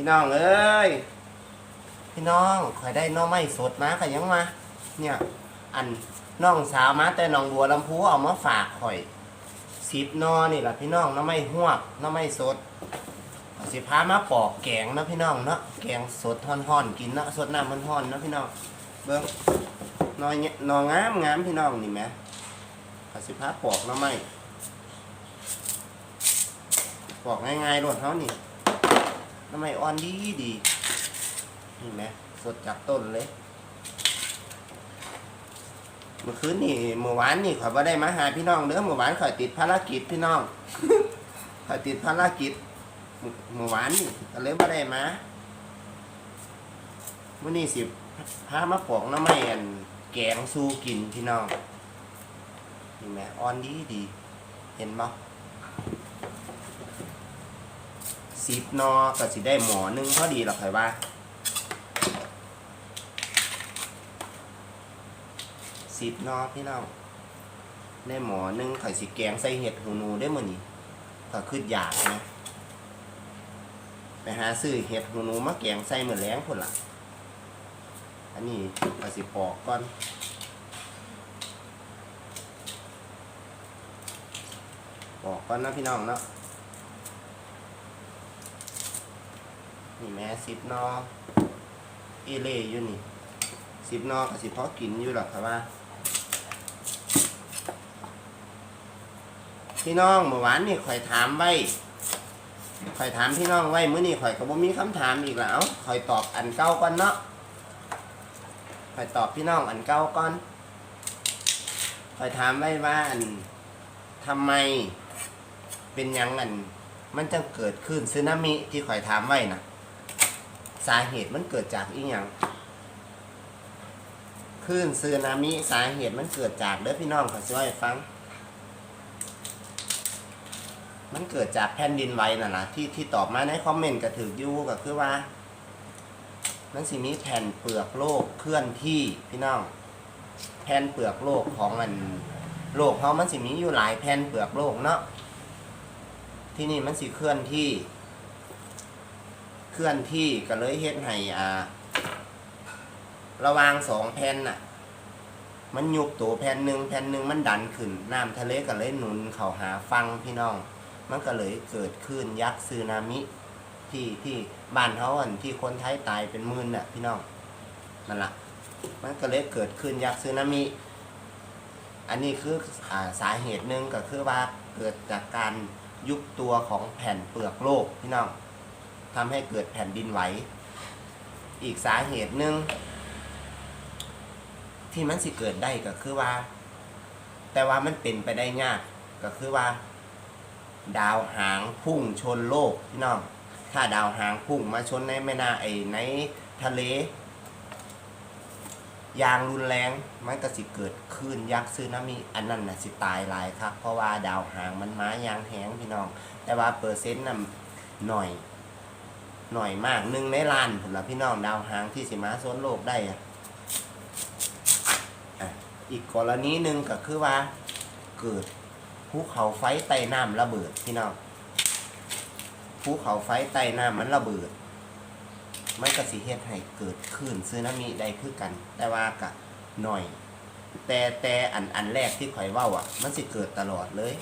พี่น้องเอ้ยพี่น้องข่อยได้น้อไม้สดมาข่อยยังมาเนี่ย อันน้องสาวมาแต่น้องบัวลำพูเอามาฝากข่อยสิบนอนี่แหละพี่น้องน้อไม้หวกน้อไม้สดสิพามาปอกแกงนะพี่น้องเนาะแกงสดห่อนๆกินเนาะสดน้ำมันห่อนๆนะพี่น้องเบิ้งนอเนี่ยนองามงามพี่น้องนี่แหมสิพาปอกน้อไม้ปอกง่ายๆรวดเท่านี่ น้อไม้อ่อนดีดีนี่แหมสดจากต้นเลย เมื่อคืนนี่เมื่อวานนี่ข่อยบ่ได้มาหาพี่น้องเด้อเมื่อวานข่อยติดภารกิจพี่น้องข่อยติดภารกิจเมื่อวานนี่ก็เลยบ่ได้มามื้อนี้สิพามาปอกน้ำไม้อันแกงสู้กินพี่น้องนี่แหมอ่อนดีดี เห็นบ่ สิบนอก็สิได้หมอหนึงพอดีหรอกข่อยว่าสิบนอพี่น้องได้หมอหนึงไข่สิแกงใส่เห็ดหูหนูได้มือนี้ก็คืออยากนะไปหาซื้อเห็ดหูหนูมาแกงใส่เหมือนแรงพุ่นละอันนี้ก็สิปอกก่อนปอกก่อนนะพี่น้องเนาะ นี่แม่สิบนออีเล่อยู่นี่สิบนอก็สิบพอกินอยู่หรอกครับว่าพี่น้องเมื่อวานนี่ข่อยถามไว้ข่อยถามพี่น้องไว้เมื้อนี้ข่อยก็บ่มีคำถามอีกแล้วข่อยตอบอันเก่าก่อนเนาะข่อยตอบพี่น้องอันเก่าก่อนข่อยถามไว้ว่าอันทำไมเป็นยังอัน มันจะเกิดขึ้นสึนามิที่ข่อยถามไว้นะ สาเหตุมันเกิดจากอีหยังคลื่นสึนามิสาเหตุมันเกิดจากเด้อพี่น้องขอช่วยฟัง มันเกิดจากแผ่นดินไหวน่ะนะที่ที่ตอบมาในคอมเมนต์ก็ถืออยู่ก็คือว่า มันสิมีแผ่นเปลือกโลกเคลื่อนที่พี่น้อง แผ่นเปลือกโลกของมันโลกเขามันสิมีอยู่หลายแผ่นเปลือกโลกเนาะที่นี่มันสิเคลื่อนที่ เคลื่อนที่ก็เลยเฮ็ดให้อ่า ระวางสองแผ่นน่ะ มันยุบตัวแผ่นหนึ่งแผ่นหนึ่งมันดันขึ้นน้ำทะเลก็เลยหนุนเข้าหาฟังพี่น้อง มันก็เลยเกิดขึ้นยักษ์ซึนามิ ที่ที่บ้านเขาอันที่คนไทยตายเป็นหมื่นน่ะ พี่น้องนั่นละมันก็เลยเกิดขึ้นยักษ์ซึนามิ อันนี้คืออ่าสาเหตุหนึ่งก็คือว่าเกิดจากการยุบตัวของแผ่นเปลือกโลกพี่น้อง ทำให้เกิดแผ่นดินไหว อีกสาเหตุหนึ่งที่มันสิเกิดได้ก็คือว่า แต่ว่ามันเป็นไปได้ยากก็คือว่า ดาวหางพุ่งชนโลกพี่น้องถ้าดาวหางพุ่งมาชนในแม่นาไอ้ในทะเลยางรุนแรงมันก็สิเกิดคลื่นยักษ์ซึนามิอันนั้นนะสิตายหลายครับ เพราะว่าดาวหางมันมายางแหงพี่น้อง แต่ว่าเปอร์เซ็นต์น่ะหน่อย หน่อยมากหนึ่งในล้านผมละพี่น้องดาวหางที่สิมาโซนโลกได้อะอีกกรณีหนึ่งก็คือว่า เกิดภูเขาไฟใต้น้ำระเบิดพี่น้องภูเขาไฟใต้น้ำมันระเบิดมันก็สิเฮ็ดให้เกิดคลื่นซึนามิได้คือกัน แต่ว่ากะหน่อย แต่แต่อันอันแรกที่ข่อยเว้าอะ มันสิเกิดตลอดเลย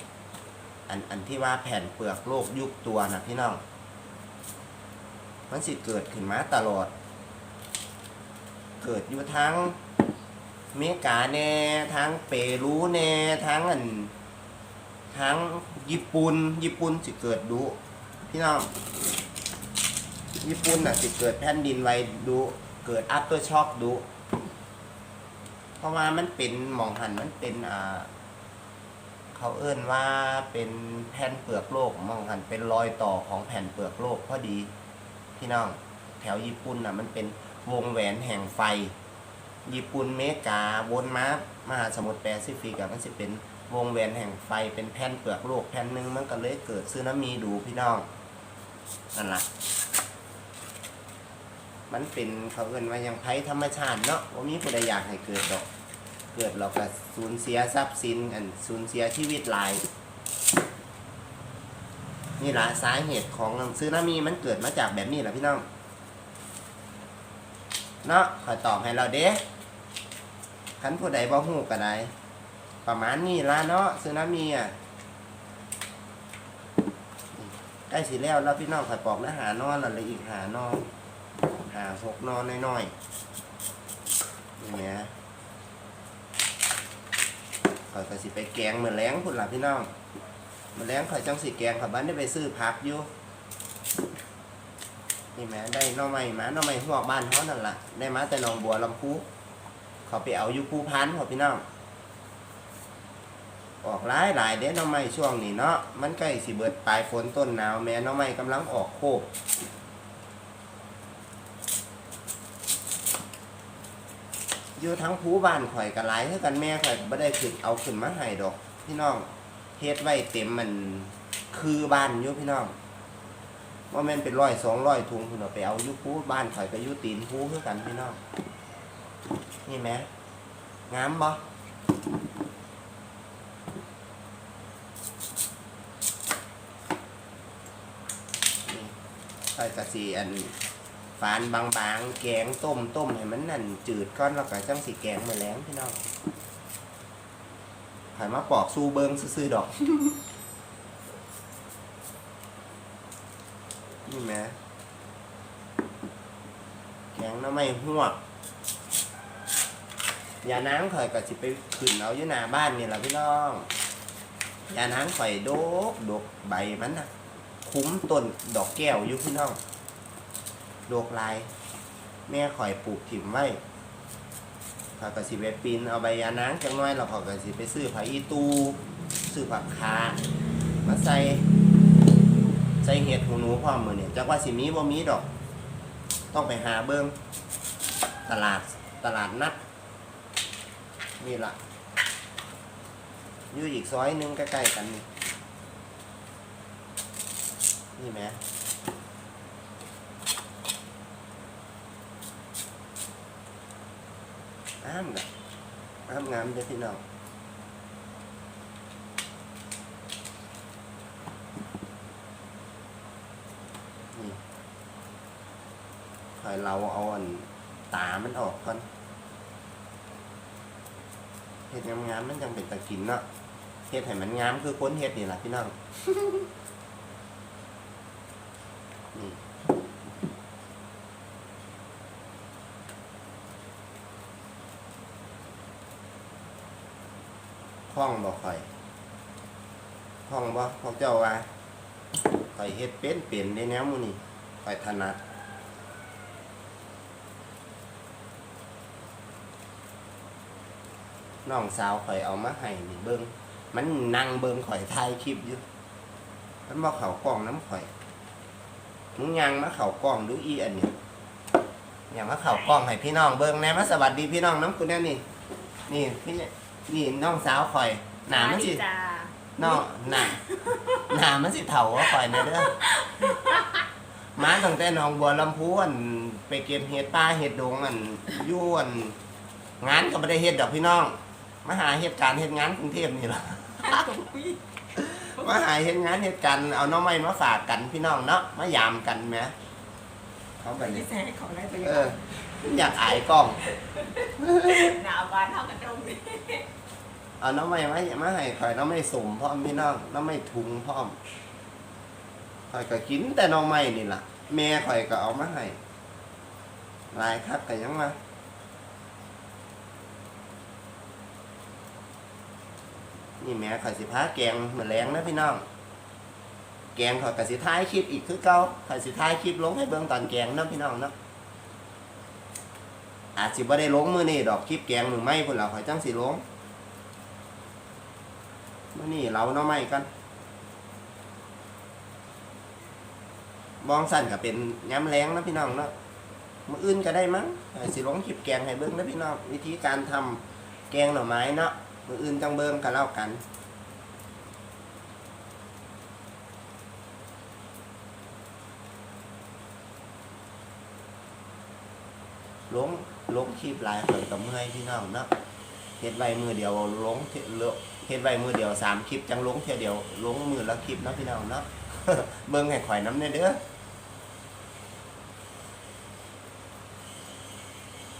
อันอันที่ว่าแผ่นเปลือกโลกยุบตัวนะพี่น้อง มันสิเกิดขึ้นมาตลอด เกิดอยู่ทั้งเมกาแน่ทั้งเปรูแน่ทั้งอันทั้งญี่ปุ่นญี่ปุ่นสิเกิดดูพี่น้องญี่ปุ่นน่ะสิเกิดแผ่นดินไหวดูเกิดอัพเตอร์ช็อคดูเพราะว่ามันเป็นหมองหันมันเป็นอ่าเขาเอื้นว่าเป็นแผ่นเปลือกโลกหมองหันเป็นรอยต่อของแผ่นเปลือกโลกพอดี พี่น้อง แถวญี่ปุ่นน่ะมันเป็นวงแหวนแห่งไฟ ญี่ปุ่นเมกาวนมามหาสมุทรแปซิฟิกอะมันสิเป็นวงแหวนแห่งไฟเป็นแผ่นเปลือกโลกแผ่นหนึ่งมันก็เลยเกิดซึนามิดูพี่น้องนั่นละมันเป็นเขาเอินว่ายังภัยธรรมชาติเนาะว่ามีผู้ใดอยากให้เกิดดอก เกิดเราก็สูญเสียทรัพย์สินอันสูญเสียชีวิตหลาย นี่ละสาเหตุของซึนามิมันเกิดมาจากแบบนี้แหละพี่น้องเนาะคอยตอบให้เราเด้คันผู้ใดบ่ฮู้ก็ได้ประมาณนี้ละเนาะซึนามิอะใกล้สิแล้วแล้วพี่น้องคอยปอกนะหานอนแล้วอีกหานอนหาหกนอนน้อยๆนี่แหละคอยก็สิไปแกงเหมือนแล้งพุ่นละพี่น้อง มือนแล้งคอยจังสิแกงขอยบ้านได้ไปซื้อผักอยู่นี่แม่ได้น่อไม้มาหน่อไม้หัวกบ้านเขานั่นล่ะได้มาแต่หนองบัวลำพูเขาไปเอาอยู่ภูพันเขาพี่น้องออกหลายหลายเด้น่อไม้ช่วงนี้เนาะมันใกล้สิเบิดปลายฝนต้นหนาวแม่น่อไม้กำลังออกโคบอยู่ทั้งภูบ้านข่อยกับหลายคือกันแม่ข่อยก็บ่ได้ขึ้นเอาขึ้นมาให้ดอก พี่น้อง เฮ็ดไว้เต็มมันคือบ้านอยู่พี่น้องว่าแม่นเป็นร้อยสองร้อยถุงคุณเอาไปเอายุพูบ้านข่อยก็ยุตีนพูคือกันพี่น้องนี่แหมงามบ่นี่ข่อยกะสีอันฝานบางๆ แกงต้มต้มให้มันนั่นจืดก้อนแล้วก็จังสีแกงมาแล้งพี่น้อง ข่อยมาปอกซูเบิงซื่อๆดอกนี่แหม่แกงน้ำไม่หวกยาน้ำข่อยก็สิไปขึ้นเอาอยู่หน้าบ้านนี่แหละพี่น้องยาน้ำข่อยโดกดกใบมันนะคุ้มต้นดอกแก้วอยู่พี่น้องโดกลาย แม่ข่อยปลูกถิ่มไว้ ข่อยก็สิไปปีนเอาใบยาน้ำจังน้อยแล้วข่อก็สิไปซื้อผักอีตูซื้อผักคามาใส่ใส่เห็ดหูหนูพร้อมมือเนี่ยจักว่าสิมีบ่มีดอก ต้องไปหาเบิ้งตลาดตลาดนัดนี่ละอยู่อีกซอยนึงใกล้ๆกันนี่นี่แหม อ้ามกะอ้ามงามเด้อพี่น้องนี่คอยเราเอาอันตามันออกก่อนเห็ดงามๆมันจังเป็นตะกินเนาะเห็ดให้มันงามคือค้นเห็ดนี่แหละพี่น้อง ห้องบอกคอยห้องบ่พวกเจ้าว่าข่อยเฮ็ดเป็นเป็นในแนวมูนี่ข่อยถนัดน้องสาวข่อยเอามาให้นี่เบิ่งมันนั่งเบิ่งข่อยถ่ายคลิปอยู่มันบ่เข้ากล้องน้ำข่อยมึงยังมาเขากล้องดูอีอันนี้อย่างมาเขากล้องให้พี่น้องเบิ่งแน่มาสวัสดีพี่น้องน้ำกูแน่นี่ นี่พี่เนี่ย น้องสาวข่อย หนามันสิจ้าเนาะหนาหนามันสิเถาว่าข่อยในเด้อมาตั้งแต่หนองบัวลำพูอันไปเก็บเห็ดป้าเห็ดดงอันอยวนงานก็ไม่ได้เห็ดดอกพี่น้อง มาหาเหตุการณ์เหตุงานกรุงเทพนี่ล่ะมาหาเหตุงานเหตุการณ์เอาหน้องไม้มาฝากกันพี่น้องเนาะมายามกันไหมเขาไปไม่นี่แซ่ขออะไรไปเออ อยากอายกล้องหนาวบ้านเท่ากันตรงนี้เอาน้ำไม่มามาให้ข่อยน้ำไม่สมพร้อมพี่น้องน้ำไม่ทุงพร้อมข่อยก็กินแต่น้องไม่นี่ล่ะ แม่ข่อยก็เอามาให้หลายคักแต่ยังมานี่แม่ข่อยสิพาแกงเหมือนแรงนะพี่น้อง แกงข่อยก็สิท้ายคลิปอีกคือเก่าข่อยสิท้ายคลิปลงให้เบิ่งตอนแกงเนาะพี่น้องเนาะ อาจสิบ่ได้ลงมือนี้ดอกคลิปแกงหรือไม่พุ่นล่ะข่อยจังสิลงมือนี่เราเนาะไม่กันบองสั้นก็เป็นย้ำแรงนะพี่น้องเนาะมืออื่นก็ได้มั้งเออสิลงคลิปแกงให้เบิ้งนะพี่น้องวิธีการทำแกงหน่อไม้เนาะมืออื่นจังเบิ้งกันเล่ากัน ลงลงคลิปหลายคนกับเมื่อยพี่น้องเนาะเฮ็ดไว้มือเดียวลงเลงเฮ็ดไว้มือเดียวสามคลิปจังลงเที่ยเดียวลงมือละคลิปเนาะพี่น้องเนาะเบิ่งให้ข่อยน้ำเนยเด้อ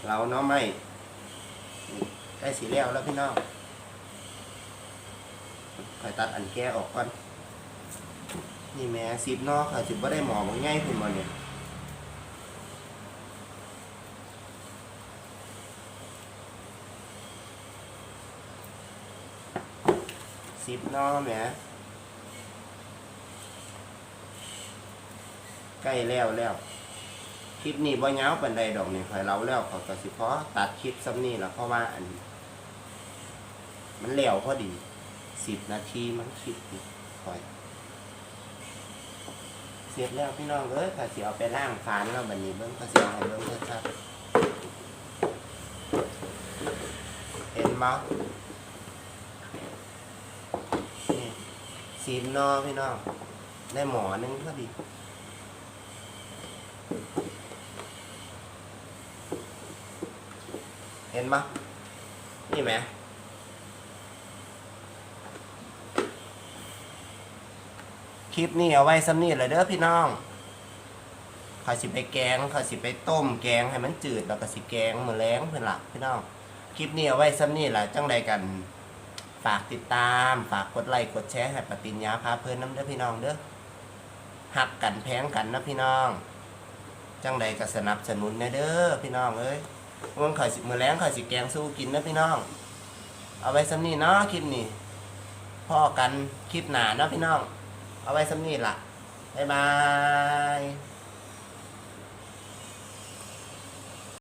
เราเนาะไม่ใกล้สีแล้วแล้วพี่น้องข่อยตัดอันแก้ออกก่อนนี่แม่สิบเนาะข่อยสิบ่ได้หมอบางง่ายขึ้นมาเนี่ย สิบเนาะแหม่ใกล้แล้วแล้วคลิปนี้บ่ยาวปานใดดอกนี่ข่อยเล่าแล้วเขาก็สิพอตัดคลิปซ้ำนี่แล้วเพราะว่าอัน มันแล้วพอดีสิบนาทีมันคลิปนี่ข่อยเสร็จแล้วพี่น้องเอ้ยข้าสิเอาไปล่างฟานแล้วบัดนี้เบิ่งข้าสิเอาให้เบิ่งชัดๆเห็นบ่ สีนนอพี่น้องได้หมอนึงพอดีเห็นปะนี่ไหมคลิปนี้เอาไว้ซ้ำนี่เลยเด้อพี่น้องข้าสิไปแกงข้าสิไปต้มแกงให้มันจืดแล้วก็สิแกงมือแรงเพื่อนหลักพี่น้องคลิปนี้เอาไว้ซ้ำนี่แหละจังใดกัน ฝากติดตาม ฝากกดไลค์กดแชร์ให้ปฏิญญาพาเพื่อนน้ำเด้อพี่น้องเด้อหักกันแพงกันนะพี่น้อง จังใดก็สนับสนุนแนเด้อพี่น้องเอ้ยวันข่อยสิมือแรงข่อยสิแกงสู้กินนะพี่น้อง เอาไว้ซ้ำนี่เนาะคลิปนี้พ่อกันคลิปหนาเนาะพี่น้อง เอาไว้ซ้ำนี่ล่ะบ๊ายบาย